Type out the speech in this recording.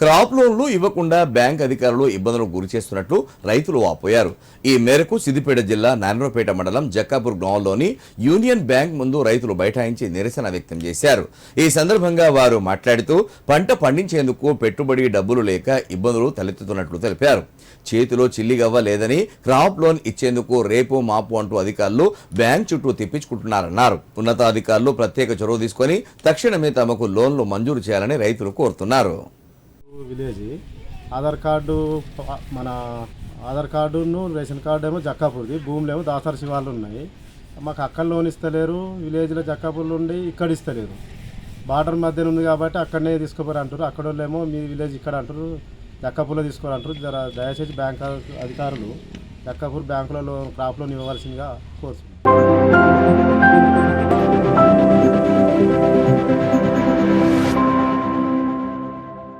Crop లోన్లు ఇవ్వకుండా bank అధికారులు ఇబ్బందులకు గురి చేస్తున్నట్లు రైతులు వాపోయారు. ఈ మేరకు సిద్దిపేట జిల్లా నారాయణపేట మండలం జక్కాపూర్ గ్రామంలోని యూనియన్ బ్యాంక్ ముందు రైతులు బైఠాయించి నిరసన వ్యక్తం చేశారు. ఈ సందర్భంగా వారు మాట్లాడుతూ పంట పండించేందుకు పెట్టుబడి డబ్బులు లేక ఇబ్బందులు తలెత్తుతున్నట్లు తెలిపారు. చేతిలో చిల్లిగవ్వ లేదని క్రాప్ లోన్ ఇచ్చేందుకు రేపు మాపు అంటూ అధికారులు బ్యాంక్ చుట్టూ తిప్పించుకుంటున్నారన్నారు. ఉన్నతాధికారులు ప్రత్యేక చొరవ తీసుకొని తక్షణమే తమకు లోన్లు మంజూరు చేయాలని రైతులు కోరుతున్నారు. విలేజ్. ఆధార్ కార్డు మన ఆధార్ కార్డును రేషన్ కార్డు ఏమో జక్కాపూర్ది భూములు ఏమో దాసర శివాలు ఉన్నాయి మాకు అక్కడ లోన్ ఇస్తలేరు విలేజ్లో జక్కాపూర్లు ఉండి ఇక్కడ ఇస్తలేరు. బార్డర్ మధ్యన ఉంది కాబట్టి అక్కడనే తీసుకోపోరు అంటారు అక్కడ వాళ్ళేమో మీ విలేజ్ ఇక్కడ అంటారు జక్కాపూర్లో తీసుకోరు అంటారు జర దయచేసి బ్యాంక్ అధికారులు జక్కాపూర్ బ్యాంకులలో క్రాప్ లోన్ ఇవ్వవలసిందిగా కోరుతున్నాను